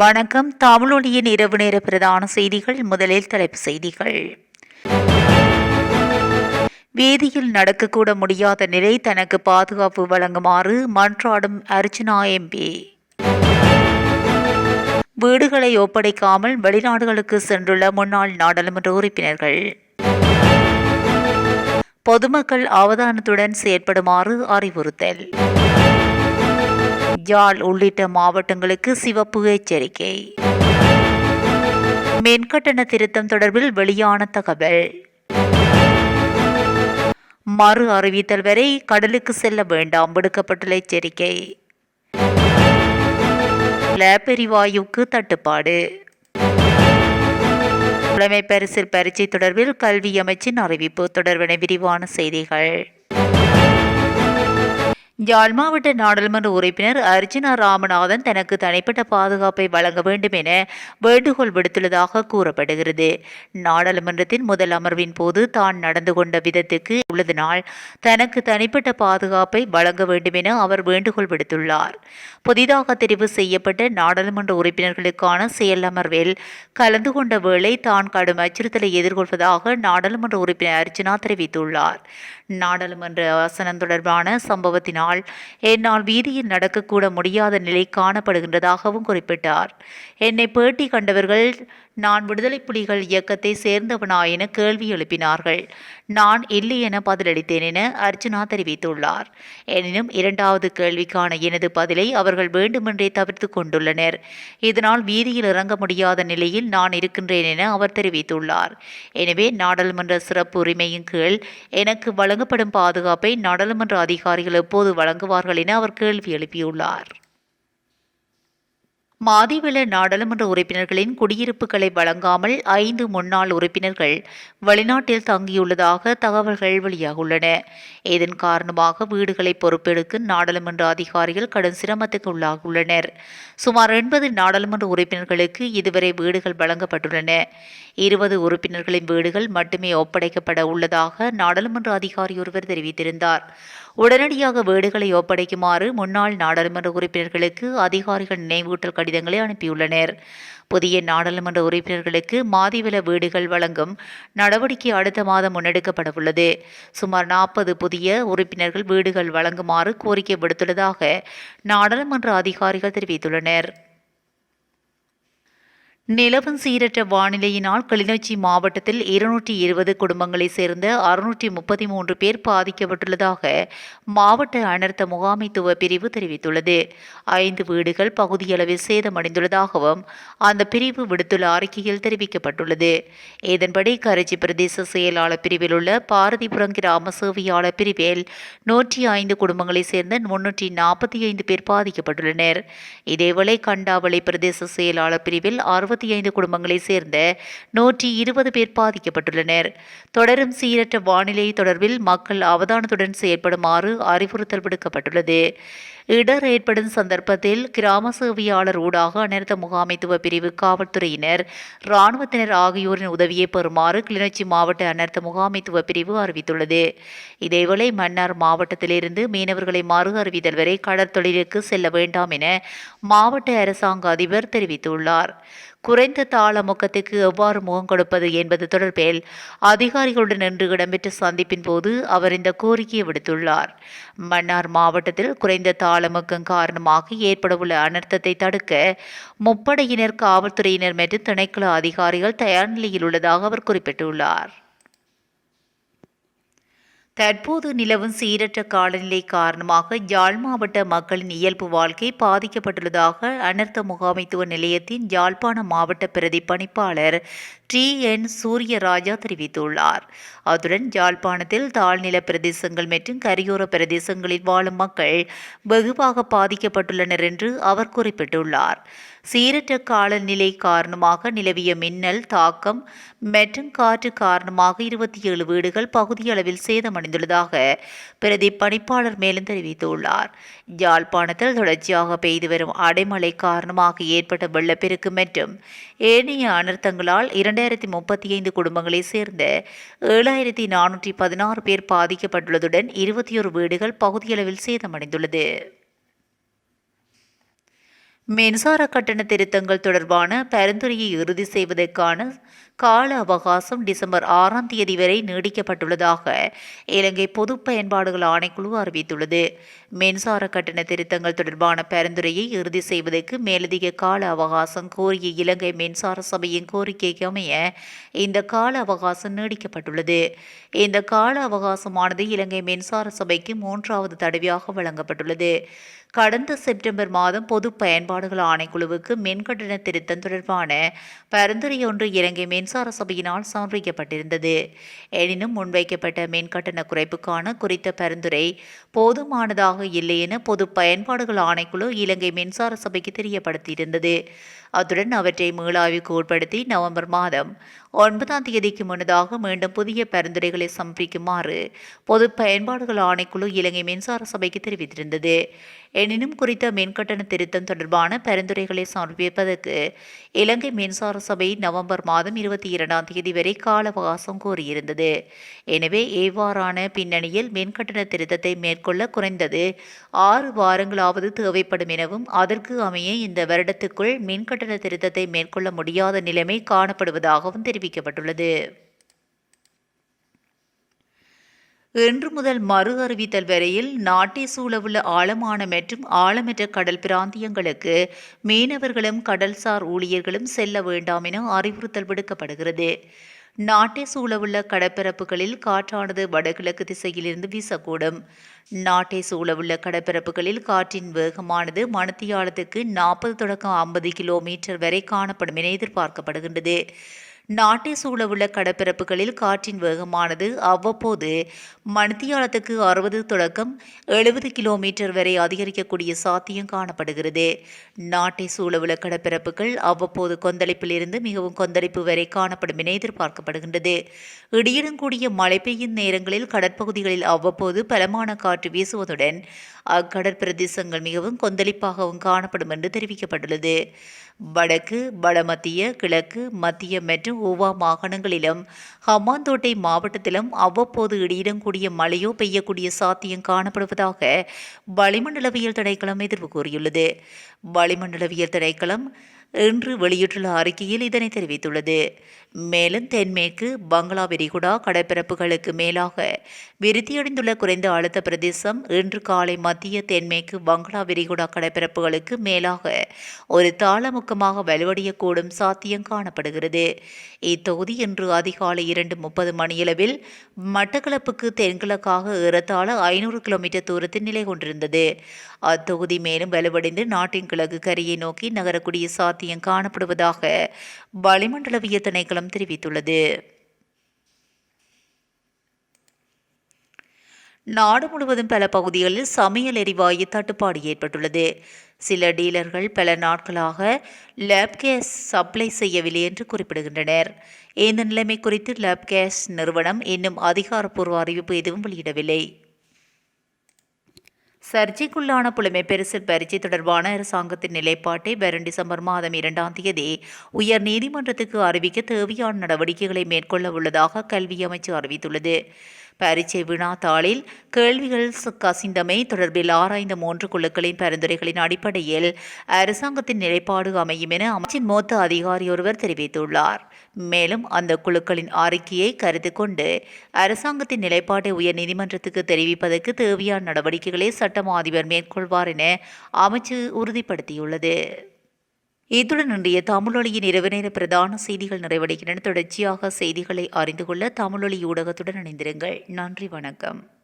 வணக்கம். தமிழொலியின் இரவு நேர பிரதான செய்திகள் முதலில் தலைப்பு செய்திகள். வேதியில் நடக்கக்கூட முடியாத நிலை தனக்கு பாதுகாப்பு வழங்குமாறு மன்றாடும் அர்ச்சனா எம்பி வீடுகளை ஒப்படைக்காமல் வெளிநாடுகளுக்கு சென்றுள்ள முன்னாள் நாடாளுமன்ற உறுப்பினர்கள். பொதுமக்கள் அவதானத்துடன் செயற்படுமாறு அறிவுறுத்தல். யாழ் உள்ளிட்ட மாவட்டங்களுக்கு சிவப்பு எச்சரிக்கை. மின்கட்டண திருத்தம் தொடர்பில் வெளியான தகவல். மறு அறிவித்தல் வரை கடலுக்கு செல்ல வேண்டாம் விடுக்கப்பட்டுள்ள எச்சரிக்கை. எரிவாயுக்கு தட்டுப்பாடு. புலமை பரிசில் பரீட்சை தொடர்பில் கல்வி அமைச்சின் அறிவிப்பு தொடர்பான விரிவான செய்திகள். யாழ் மாவட்ட நாடாளுமன்ற உறுப்பினர் அர்ஜுனா ராமநாதன் தனக்கு தனிப்பட்ட பாதுகாப்பை வழங்க வேண்டும் என வேண்டுகோள் விடுத்துள்ளதாக கூறப்படுகிறது. நாடாளுமன்றத்தின் முதல் அமர்வின் போது தான் நடந்து கொண்ட விதத்துக்கு உள்ளதனால் தனக்கு தனிப்பட்ட பாதுகாப்பை வழங்க வேண்டும் என அவர் வேண்டுகோள் விடுத்துள்ளார். புதிதாக தெரிவு செய்யப்பட்ட நாடாளுமன்ற உறுப்பினர்களுக்கான செயல் அமர்வில் கலந்து கொண்ட வேளை தான் கடும் அச்சுறுத்தலை எதிர்கொள்வதாக நாடாளுமன்ற உறுப்பினர் அர்ஜுனா தெரிவித்துள்ளார். நாடாளுமன்ற ஆசனம் தொடர்பான சம்பவத்தினால் என்னால் வீதியில் நடக்கக்கூட முடியாத நிலை காணப்படுகின்றதாகவும் குறிப்பிட்டார். என்னை பேட்டி கண்டவர்கள் நான் விடுதலை புலிகள் இயக்கத்தை சேர்ந்தவனா என கேள்வி எழுப்பினார்கள். நான் இல்லை என பதிலளித்தேன் என அர்ஜுனா தெரிவித்துள்ளார். எனினும் இரண்டாவது கேள்விக்கான எனது பதிலை அவர்கள் வேண்டுமென்றே தவிர்த்து கொண்டுள்ளனர். இதனால் வீதியில் இறங்க முடியாத நிலையில் நான் இருக்கின்றேன் என அவர் தெரிவித்துள்ளார். எனவே நாடாளுமன்ற சிறப்பு உரிமையின் கீழ் எனக்கு வழங்கப்படும் பாதுகாப்பை நாடாளுமன்ற அதிகாரிகள் எப்போது வழங்குவார்கள் என அவர் கேள்வி எழுப்பியுள்ளார். மாதிவில நாடாளுமன்ற உறுப்பினர்களின் குடியிருப்புகளை வழங்காமல் ஐந்து முன்னாள் உறுப்பினர்கள் வெளிநாட்டில் தங்கியுள்ளதாக தகவல்கள் வெளியாகியுள்ளன. இதன் காரணமாக வீடுகளை பொறுப்பெடுக்க நாடாளுமன்ற அதிகாரிகள் கடும் சிரமத்துக்கு உள்ளாகியுள்ளனர். சுமார் எண்பது நாடாளுமன்ற உறுப்பினர்களுக்கு இதுவரை வீடுகள் வழங்கப்பட்டுள்ளன. இருபது உறுப்பினர்களின் வீடுகள் மட்டுமே ஒப்படைக்கப்பட உள்ளதாக நாடாளுமன்ற அதிகாரி ஒருவர் தெரிவித்திருந்தார். உடனடியாக வீடுகளை ஒப்படைக்குமாறு முன்னாள் நாடாளுமன்ற உறுப்பினர்களுக்கு அதிகாரிகள் நினைவூட்டல் கடிதங்களை அனுப்பியுள்ளனர். புதிய நாடாளுமன்ற உறுப்பினர்களுக்கு மாதிவில வீடுகள் வழங்கும் நடவடிக்கை அடுத்த மாதம் முன்னெடுக்கப்படவுள்ளது. சுமார் நாற்பது புதிய உறுப்பினர்கள் வீடுகள் வழங்குமாறு கோரிக்கை விடுத்துள்ளதாக நாடாளுமன்ற அதிகாரிகள் தெரிவித்துள்ளனர். நிலவும் சீரற்ற வானிலையினால் கிளிநொச்சி மாவட்டத்தில் இருநூற்றி இருபது குடும்பங்களைச் சேர்ந்த அறுநூற்றி முப்பத்தி மூன்று பேர் பாதிக்கப்பட்டுள்ளதாக மாவட்ட அனர்த்த முகாமைத்துவ பிரிவு தெரிவித்துள்ளது. ஐந்து வீடுகள் பகுதியளவில் சேதமடைந்துள்ளதாகவும் அந்த பிரிவு விடுத்துள்ள அறிக்கையில் தெரிவிக்கப்பட்டுள்ளது. இதன்படி கரைச்சி பிரதேச செயலாளர் பிரிவில் உள்ள பாரதிபுரம் கிராம சேவையாளர் பிரிவில் நூற்றி ஐந்து குடும்பங்களைச் சேர்ந்த முன்னூற்றி நாற்பத்தி ஐந்து பேர் பாதிக்கப்பட்டுள்ளனர். இதேவேளை கண்டாவளை பிரதேச செயலாளர் பிரிவில் அறுபத்தி அறுபத்தி ஐந்து குடும்பங்களைச் சேர்ந்த நூற்றி இருபது பேர் பாதிக்கப்பட்டுள்ளனர். தொடரும் சீரற்ற வானிலை தொடர்பில் மக்கள் அவதானத்துடன் செயற்படுமாறு அறிவுறுத்தல் விடுக்கப்பட்டுள்ளது. இடர் ஏற்படும் சந்தர்ப்பத்தில் கிராம சேவையாளர் ஊடாக அனர்த்த முகாமைத்துவ பிரிவு காவல்துறையினர் இராணுவத்தினர் ஆகியோரின் உதவியை பெறுமாறு கிளிநொச்சி மாவட்ட அனர்த்த முகாமைத்துவ பிரிவு அறிவித்துள்ளது. இதேவேளை மன்னார் மாவட்டத்திலிருந்து மீனவர்களை மறு அறிவித்தல் வரை கடற்தொழிலுக்கு செல்ல வேண்டாம் என மாவட்ட அரசாங்க அதிபர் தெரிவித்துள்ளார். குறைந்த தாள எவ்வாறு முகம் கொடுப்பது என்பது தொடர்பில் அதிகாரிகளுடன் இன்று இடம்பெற்ற சந்திப்பின் போது அவர் இந்த கோரிக்கையை விடுத்துள்ளார். மன்னார் மாவட்டத்தில் குறைந்த தாள தாளமுக்கம் காரணமாக ஏற்படவுள்ள அனர்த்தத்தை தடுக்க முப்படையினர் காவல்துறையினர் மற்றும் திணைக்கள அதிகாரிகள் தயார் நிலையில் உள்ளதாக அவர் குறிப்பிட்டுள்ளார். தற்போது நிலவும் சீரற்ற காலநிலை காரணமாக யாழ் மாவட்ட மக்களின் இயல்பு வாழ்க்கை பாதிக்கப்பட்டுள்ளதாக அனர்த்த முகாமைத்துவ நிலையத்தின் யாழ்ப்பாண மாவட்ட பிரதி பணிப்பாளர் டி. என். சூரியராஜா தெரிவித்துள்ளார். அத்துடன் யாழ்ப்பாணத்தில் தாழ்நில பிரதேசங்கள் மற்றும் கரையோர பிரதேசங்களில் வாழும் மக்கள் வெகுவாக பாதிக்கப்பட்டுள்ளனர் என்று அவர் குறிப்பிட்டுள்ளார். சீரற்ற காலநிலை காரணமாக நிலவிய மின்னல் தாக்கம் மற்றும் காற்று காரணமாக இருபத்தி ஏழு வீடுகள் பகுதியளவில் சேதமடைந்துள்ளதாக பிரதி பணிப்பாளர் மேலும் தெரிவித்துள்ளார். யாழ்ப்பாணத்தில் தொடர்ச்சியாக பெய்து வரும் அடைமழை காரணமாக ஏற்பட்ட வெள்ளப்பெருக்கு மற்றும் ஏனைய அனர்த்தங்களால் இரண்டு இரண்டாயிரத்தி முப்பத்தி ஐந்து குடும்பங்களை சேர்ந்த ஏழாயிரத்தி நானூற்றி பதினாறு பேர் பாதிக்கப்பட்டுள்ளதுடன் இருபத்தி ஒரு வீடுகள் பகுதியளவில் சேதமடைந்துள்ளது. மின்சார கட்டண திருத்தங்கள் தொடர்பான பரிந்துரையை இறுதி செய்வதற்கான கால அவகாசம் டிசம்பர் ஆறாம் தேதி வரை நீடிக்கப்பட்டுள்ளதாக இலங்கை பொது பயன்பாடுகள் ஆணைக்குழு அறிவித்துள்ளது. மின்சார கட்டண திருத்தங்கள் தொடர்பான பரிந்துரையை இறுதி செய்வதற்கு மேலதிக கால அவகாசம் கோரிய இலங்கை மின்சார சபையின் கோரிக்கைக்கு அமைய இந்த கால அவகாசம் நீடிக்கப்பட்டுள்ளது. இந்த கால அவகாசமானது இலங்கை மின்சார சபைக்கு மூன்றாவது தடவையாக வழங்கப்பட்டுள்ளது. கடந்த செப்டம்பர் மாதம் பொது பயன்பாடுகள் ஆணைக்குழுவுக்கு மின்கட்டண திருத்தம் தொடர்பான பரிந்துரை ஒன்று இலங்கை மின்சார சபையினால் சமர்ப்பிக்கப்பட்டிருந்தது எனினும் முன்வைக்கப்பட்ட மின்கட்டண குறைப்புக்கான குறித்த பரிந்துரை போதுமானதாக இல்லை என பொது பயன்பாடுகள் ஆணைக்குழு இலங்கை மின்சார சபைக்கு தெரியப்படுத்தியிருந்தது. அத்துடன் அவற்றை மீளாய்வுக்கு உட்படுத்தி நவம்பர் மாதம் ஒன்பதாம் தேதிக்கு முன்னதாக மீண்டும் புதிய பரிந்துரைகளை சமர்ப்பிக்குமாறு பொது பயன்பாடுகள் ஆணைக்குழு இலங்கை மின்சார சபைக்கு தெரிவித்திருந்தது. எனினும் குறித்த மின்கட்டண திருத்தம் தொடர்பான பரிந்துரைகளை சமர்ப்பிப்பதற்கு இலங்கை மின்சார சபை நவம்பர் மாதம் இருபத்தி இரண்டாம் தேதி வரை கால அவகாசம் கோரியிருந்தது. எனவே எவ்வாறான பின்னணியில் மின்கட்டண திருத்தத்தை மேற்கொள்ள குறைந்தது ஆறு வாரங்களாவது தேவைப்படும் எனவும் அதற்கு அமைய இந்த வருடத்துக்குள் மின்கட்டண திருத்தத்தை மேற்கொள்ள முடியாத நிலைமை காணப்படுவதாகவும் தெரிவிக்கப்பட்டுள்ளது. இன்று முதல் மறு அறிவித்தல் வரையில் நாட்டை சூழவுள்ள ஆழமான மற்றும் ஆழமற்ற கடல் பிராந்தியங்களுக்கு மீனவர்களும் கடல்சார் ஊழியர்களும் செல்ல வேண்டாம் என அறிவுறுத்தல் விடுக்கப்படுகிறது. நாட்டை சூழவுள்ள கடற்பரப்புகளில் காற்றானது வடகிழக்கு திசையிலிருந்து வீசக்கூடும். நாட்டை சூழவுள்ள கடற்பரப்புகளில் காற்றின் வேகமானது மணத்தியாலத்துக்கு நாற்பது தொடக்கம் ஐம்பது கிலோமீட்டர் வரை காணப்படும் என எதிர்பார்க்கப்படுகின்றது. நாட்டை சூழவுள்ள கடற்பரப்புகளில் காற்றின் வேகமானது அவ்வப்போது மணித்தியாலத்துக்கு அறுபது தொடக்கம் எழுபது கிலோமீட்டர் வரை அதிகரிக்கக்கூடிய சாத்தியம் காணப்படுகிறது. நாட்டை சூழவுள்ள கடப்பிறப்புகள் அவ்வப்போது கொந்தளிப்பிலிருந்து மிகவும் கொந்தளிப்பு வரை காணப்படும் என எதிர்பார்க்கப்படுகின்றது. இடியுடன் கூடிய மழை பெய்யும் நேரங்களில் கடற்பகுதிகளில் அவ்வப்போது பலமான காற்று வீசுவதுடன் அக்கடற்பிரதேசங்கள் மிகவும் கொந்தளிப்பாகவும் காணப்படும் என்று தெரிவிக்கப்பட்டுள்ளது. வடக்கு வடமத்திய கிழக்கு மத்திய மற்றும் ஓவா மாகாணங்களிலும் ஹம்மாந்தோட்டை மாவட்டத்திலும் அவ்வப்போது இடியுடன் கூடிய மழையோ பெய்யக்கூடிய சாத்தியம் காணப்படுவதாக வளிமண்டலவியல் திணைக்களம் எதிர்வு கூறியுள்ளது. வளிமண்டலவியல் திணைக்களம் இன்று வெளியிட்டுள்ள அறிக்கையில் இதனை தெரிவித்துள்ளது. மேலும் தென்மேற்கு பங்களா விரிகுடா கடற்பரப்புகளுக்கு மேலாக விருத்தியடைந்துள்ள குறைந்த அழுத்த பிரதேசம் இன்று காலை மத்திய தென்மேற்கு பங்களா விரிகுடா கடற்பரப்புகளுக்கு மேலாக ஒரு தாளமுக்கமாக வலுவடையக்கூடும் சாத்தியம் காணப்படுகிறது. இத்தொகுதி இன்று அதிகாலை இரண்டு முப்பது மணியளவில் மட்டக்களப்புக்கு தென்கிழக்காக ஏறத்தாழ ஐநூறு கிலோமீட்டர் தூரத்தில் நிலை கொண்டிருந்தது. அத்தொகுதி மேலும் வலுவடைந்து நாட்டின் கிழக்கு கரையை நோக்கி நகரக்கூடிய சாத்தியம் காணப்படுவதாக வளிமண்டலவிய திணைக்களம் தெரிவித்துள்ளது. நாடு முழுவதும் பல பகுதிகளில் சமையல் எரிவாயு தட்டுப்பாடு ஏற்பட்டுள்ளது. சில டீலர்கள் பல நாட்களாக லேப் கேஸ் சப்ளை செய்யவில்லை என்று குறிப்பிடுகின்றனர். இந்த நிலைமை குறித்து லேப் கேஸ் நிறுவனம் இன்னும் அதிகாரப்பூர்வ அறிவிப்பு எதுவும் வெளியிடவில்லை. சர்ச்சைக்குள்ளான புலமை பெருசல் பரீட்சை தொடர்பான அரசாங்கத்தின் நிலைப்பாட்டை வரும் டிசம்பர் மாதம் இரண்டாம் தேதி உயர் நீதிமன்றத்துக்கு அறிவிக்க தேவையான நடவடிக்கைகளை மேற்கொள்ள உள்ளதாக கல்வி அமைச்சு அறிவித்துள்ளது. பரீட்சை வினாத்தாளில் கேள்விகள் கசிந்தமை தொடர்பில் ஆராய்ந்த மூன்று குழுக்களின் பரிந்துரைகளின் அடிப்படையில் அரசாங்கத்தின் நிலைப்பாடு அமையும் என அமைச்சின் மூத்த அதிகாரி ஒருவர் தெரிவித்துள்ளார். மேலும் அந்த குழுக்களின் அறிக்கையை கருத்து கொண்டு அரசாங்கத்தின் நிலைப்பாட்டை உயர் நீதிமன்றத்துக்கு தெரிவிப்பதற்கு தேவையான நடவடிக்கைகளை சட்டம் அதிபர் மேற்கொள்வார் என அமைச்சு உறுதிப்படுத்தியுள்ளது. இத்துடன் இன்றைய தமிழொலியின் இரவு நேர பிரதான செய்திகள் நிறைவடைகின்றன. தொடர்ச்சியாக செய்திகளை அறிந்து கொள்ள தமிழொலி ஊடகத்துடன் இணைந்திருங்கள். நன்றி வணக்கம்.